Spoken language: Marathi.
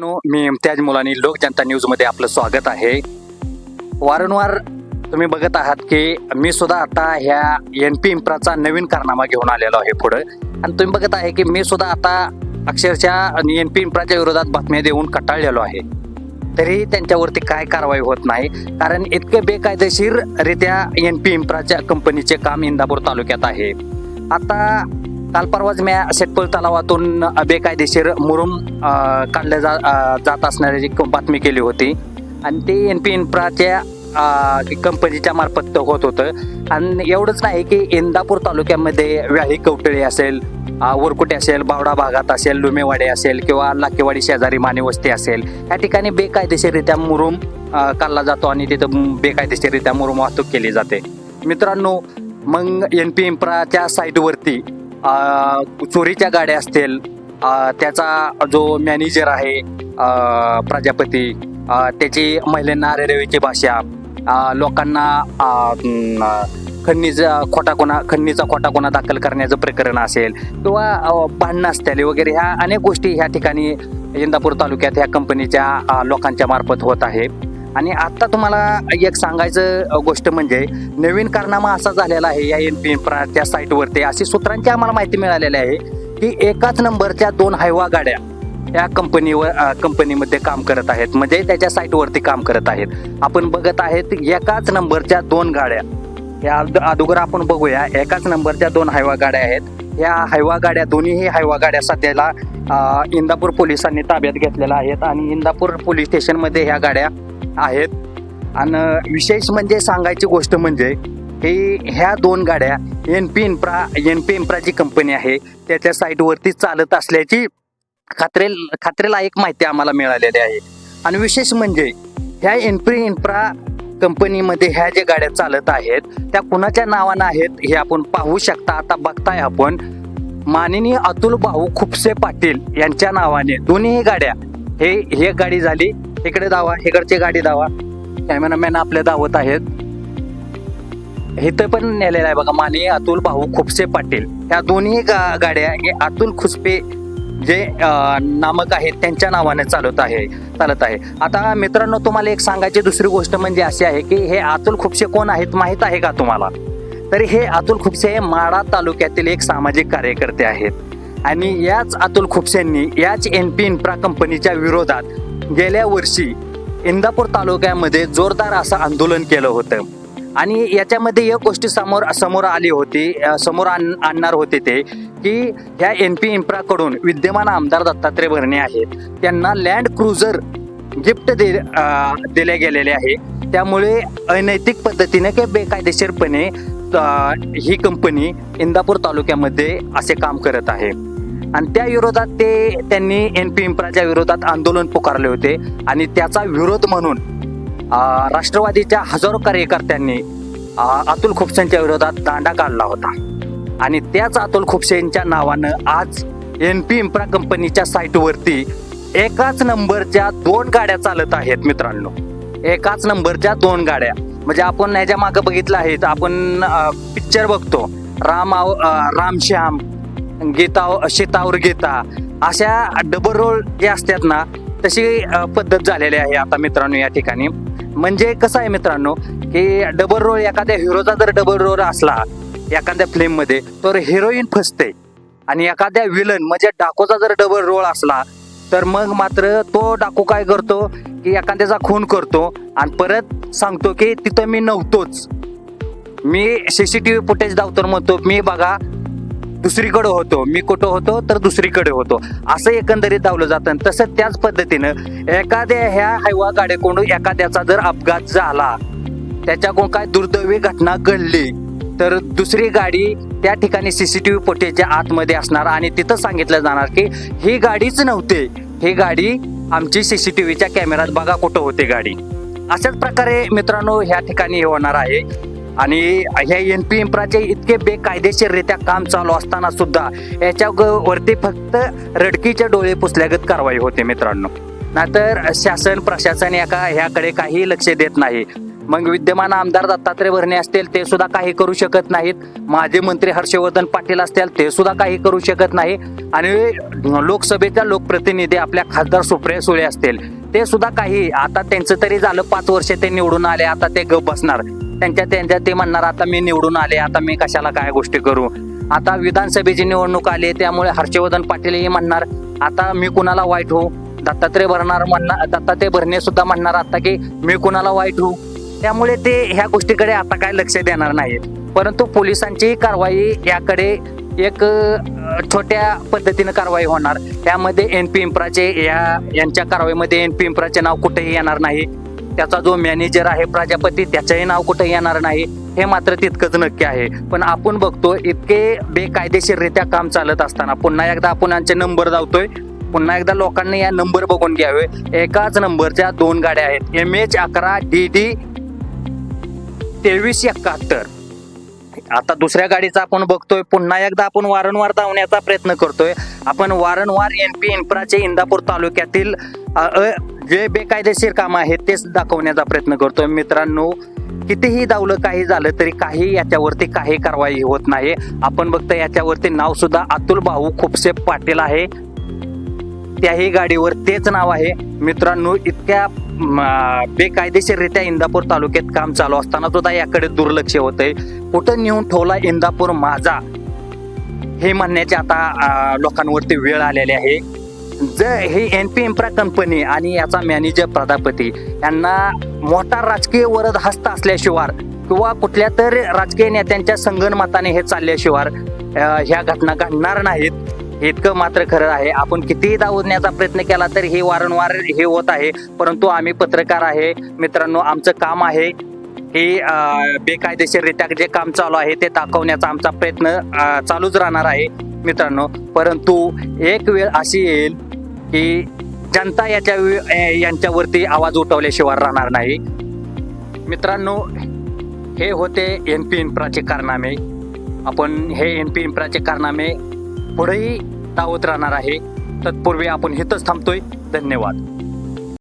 नो मी इम्तियाज मुलानी लोक जनता न्यूजमध्ये आपलं स्वागत आहे. वारंवार तुम्ही बघत आहात की मी सुद्धा आता ह्या एन पी इम्प्राचा नवीन कारनामा घेऊन आलेलो आहे पुढं. आणि तुम्ही बघत आहे की मी सुद्धा आता अक्षरशः एन पी इम्प्राच्या विरोधात बातम्या देऊन कटाळलेलो आहे. तरी त्यांच्यावरती काय कारवाई होत नाही. कारण इतके बेकायदेशीररित्या एन पी इम्प्राच्या कंपनीचे काम इंदापूर तालुक्यात आहे. आता काल परवाच मी शेटपळ तलावातून बेकायदेशीर मुरुम अ, काढलं जा जात असणाऱ्याची बातमी केली होती. आणि ते एन पी इन्फ्राच्या कंपनीच्या मार्फत होत होतं. आणि एवढंच नाही की इंदापूर तालुक्यामध्ये व्याही कवटळी असेल वरकुटे असेल बावडा भागात असेल लुमेवाडे असेल किंवा लाकेवाडी शेजारी मानेवस्ती असेल या ठिकाणी बेकायदेशीररित्या मुरुम काढला जातो आणि तिथं बेकायदेशीररित्या मुरुम वाहतूक केली जाते. मित्रांनो मग एन पी इम्प्राच्या साईटवरती चोरीच्या गाड्या असतील त्याचा जो मॅनेजर आहे प्रजापती त्याची महिलांना रेल्वेची भाषा लोकांना अ, खंडणीचा खोटा कोणा खंडणीचा खोटा कोणा दाखल करण्याचं प्रकरण असेल किंवा भांडणं असतील वगैरे ह्या अनेक गोष्टी ह्या ठिकाणी इंदापूर तालुक्यात ह्या कंपनीच्या लोकांच्या मार्फत होत आहे. आणि आता तुम्हाला एक सांगायचं गोष्ट म्हणजे नवीन कारनामा असा झालेला आहे या एन पी त्या साईटवरती. अशी सूत्रांची आम्हाला माहिती मिळालेली आहे की एकाच नंबरच्या दोन हायवा गाड्या या कंपनीवर कंपनीमध्ये काम करत आहेत. म्हणजे त्याच्या साईटवरती काम करत आहेत. आपण बघत आहेत एकाच नंबरच्या दोन गाड्या. या अगोदर आपण बघूया. एकाच नंबरच्या दोन हायवा गाड्या आहेत. या हायवा गाड्या दोन्हीही हायवा गाड्या सध्याला इंदापूर पोलिसांनी ताब्यात घेतलेल्या आहेत. आणि इंदापूर पोलीस स्टेशनमध्ये ह्या गाड्या आहेत. आणि विशेष म्हणजे सांगायची गोष्ट म्हणजे की ह्या दोन गाड्या N P infra N P इन्फ्राची company आहे त्याच्या साईटवरती चालत असल्याची खात्रे खात्रीलायक माहिती आम्हाला मिळालेली आहे. आणि विशेष म्हणजे ह्या एन पी इन्फ्रा कंपनीमध्ये ह्या ज्या गाड्या चालत आहेत त्या कुणाच्या नावानं आहेत हे आपण पाहू शकता. आता बघताय आपण माननीय अतुल भाऊ खुपसे पाटील यांच्या नावाने दोन्ही गाड्या हे ही गाडी झाली. इकडे धावा इकडची गाडी धावा. कॅमेरामॅन आपले धावत आहेत. इथं पण नेलेलं आहे बघा माने अतुल भाऊ खुपसे पाटील. ह्या दोन्ही गा गाड्या हे अतुल खुसपे जे नामक आहेत त्यांच्या नावाने चालत आहे चालत आहे. आता मित्रांनो तुम्हाला एक सांगायची दुसरी गोष्ट म्हणजे अशी आहे की हे अतुल खुपसे कोण आहेत माहीत आहे का तुम्हाला? तरी हे अतुल खुपसे हे माळा तालुक्यातील एक सामाजिक कार्यकर्ते आहेत. आणि याच अतुल खुपसेंनी याच एन पी इन्फ्रा कंपनीच्या विरोधात गेल्या वर्षी इंदापूर तालुक्यामध्ये जोरदार असं आंदोलन केलं होतं. आणि याच्यामध्ये एक गोष्टी समोर समोर आली होती समोर आण आणणार होते ते की ह्या एन पी इम्प्राकडून विद्यमान आमदार दत्तात्रय भरणे आहेत. त्यांना लँड क्रुझर गिफ्ट दे दिले गेलेले आहे. त्यामुळे अनैतिक पद्धतीने किंवा बेकायदेशीरपणे ही कंपनी इंदापूर तालुक्यामध्ये असे काम करत आहे. आणि त्या विरोधात ते त्यांनी एन पी इम्प्राच्या विरोधात आंदोलन पुकारले होते. आणि त्याचा विरोध म्हणून राष्ट्रवादीच्या हजारो कार्यकर्त्यांनी अतुल खुपसेंच्या विरोधात दांडा काढला होता. आणि त्याच अतुल खुपसेंच्या नावानं आज एन पी इम्प्रा कंपनीच्या साईटवरती एकाच नंबरच्या दोन गाड्या चालत आहेत मित्रांनो. एकाच नंबरच्या दोन गाड्या. म्हणजे आपण याच्या मागं बघितलं आहे आपण पिक्चर बघतो. राम आव- रामश्याम गीता शेतावर गीता अशा डबल रोल जे असतात ना तशी पद्धत झालेली आहे आता मित्रांनो या ठिकाणी. म्हणजे कसं आहे मित्रांनो की डबल रोल एखाद्या हिरोचा जर डबल रोल असला एखाद्या फिल्ममध्ये तर हिरोईन फसते. आणि एखाद्या विलन म्हणजे डाकूचा जर डबल रोल असला तर मग मात्र तो डाकू काय करतो की एखाद्याचा खून करतो. आणि परत सांगतो की तिथं मी नव्हतोच. मी सीसीटीव्ही फुटेज दावतो म्हणतो मी बघा दुसरीकडे होतो मी कुठं होतो तर दुसरीकडे होतो. असं एकंदरीत दावलं जातं. तसं त्याच पद्धतीनं एखाद्या ह्या हायवा गाड्याकडून एखाद्याचा जर अपघात झाला त्याच्याकडून काय दुर्दैवी घटना घडली तर दुसरी गाडी त्या ठिकाणी सीसीटीव्ही फुटेजच्या आतमध्ये असणार. आणि तिथं सांगितलं जाणार की ही गाडीच नव्हते. ही गाडी आमची सीसीटीव्हीच्या कॅमेऱ्यात बघा कुठं होते गाडी. अशाच प्रकारे मित्रांनो ह्या ठिकाणी हे होणार आहे. आणि ह्या एन पी इम्प्राचे इतके बेकायदेशीररित्या काम चालू असताना सुद्धा याच्या वरती फक्त रडकीच्या डोळे पुसल्यागत कारवाई होते मित्रांनो. नाहीतर शासन प्रशासन एका ह्याकडे काही लक्ष देत नाही. मग विद्यमान आमदार दत्तात्रय भरणे असतील ते सुद्धा काही करू शकत नाहीत. माजी मंत्री हर्षवर्धन पाटील असतील ते सुद्धा काही करू शकत नाही. आणि लोकसभेच्या लोकप्रतिनिधी आपल्या खासदार सुप्रिया सुळे असतील ते सुद्धा काही आता त्यांचं तरी झालं पाच वर्ष ते निवडून आले आता ते गप बसणार. त्यांच्या त्यांच्या ते म्हणणार आता मी निवडून आले आता मी कशाला काय गोष्टी करू? आता विधानसभेची निवडणूक आली त्यामुळे हर्षवर्धन पाटीलही म्हणणार आता मी कुणाला वाईट होऊ? दत्तात्रय भरणार म्हणणार दत्तात्रय भरणे सुद्धा म्हणणार आता की मी कुणाला वाईट होऊ? त्यामुळे ते ह्या गोष्टीकडे आता काय लक्ष देणार नाहीत. परंतु पोलिसांची कारवाई याकडे एक छोट्या पद्धतीनं कारवाई होणार. त्यामध्ये एन पी इम्प्राचे या यांच्या कारवाईमध्ये एन पी इम्प्राचे नाव कुठेही येणार नाही. त्याचा जो मॅनेजर आहे प्रजापती त्याचंही नाव कुठं येणार नाही. हे मात्र तितकंच नक्की आहे. पण आपण बघतो इतके बेकायदेशीररित्या काम चालत असताना पुन्हा एकदा आपण यांचे नंबर धावतोय. पुन्हा एकदा लोकांनी या नंबर बघून घ्यावे. एकाच नंबरच्या दोन गाड्या आहेत एम एच अकरा डी डी तेवीस एकाहत्तर. आता दुसऱ्या गाडीचा आपण बघतोय पुन्हा एकदा आपण वारंवार धावण्याचा प्रयत्न करतोय. आपण वारंवार एन पी इन्फ्राचे इंदापूर तालुक्यातील जे बेकायदेशीर काम आहेत तेच दाखवण्याचा प्रयत्न करतोय. मित्रांनो कितीही धावलं काही झालं तरी काही याच्यावरती काही कारवाई होत नाही. आपण बघतोय याच्यावरती नाव सुद्धा अतुल भाऊ खुपसे पाटील आहे. त्याही गाडीवर तेच नाव आहे. मित्रांनो इतक्या बेकायदेशीररित्या इंदापूर तालुक्यात काम चालू असताना सुद्धा याकडे दुर्लक्ष होतंय. कुठं नेऊन ठेवला इंदापूर माझा? हे म्हणण्याची आता लोकांवरती वेळ आलेली आहे. जर हे एन पी इम्प्रा कंपनी आणि याचा मॅनेजर प्रजापती यांना मोठा राजकीय वरद हस्त असल्याशिवाय किंवा कुठल्या तर राजकीय नेत्यांच्या संगणमताने हे चालल्याशिवाय ह्या घटना घडणार नाहीत. इतकं मात्र खरं आहे. आपण कितीही दावण्याचा प्रयत्न केला तरी हे वारंवार हे होत आहे. परंतु आम्ही पत्रकार आहे. मित्रांनो आमचं काम आहे हे बेकायदेशीररित्या जे काम चालू आहे ते दाखवण्याचा आमचा प्रयत्न चालूच राहणार आहे मित्रांनो. परंतु एक वेळ अशी येईल की जनता याच्या यांच्यावरती आवाज उठवल्याशिवाय राहणार नाही. मित्रांनो हे होते एन पी इन्फ्राचे कारनामे. आपण हे एन पी इन्फ्राचे कारनामे पुढेही दावत राहणार आहे. तत्पूर्वी आपण इथंच थांबतोय. धन्यवाद.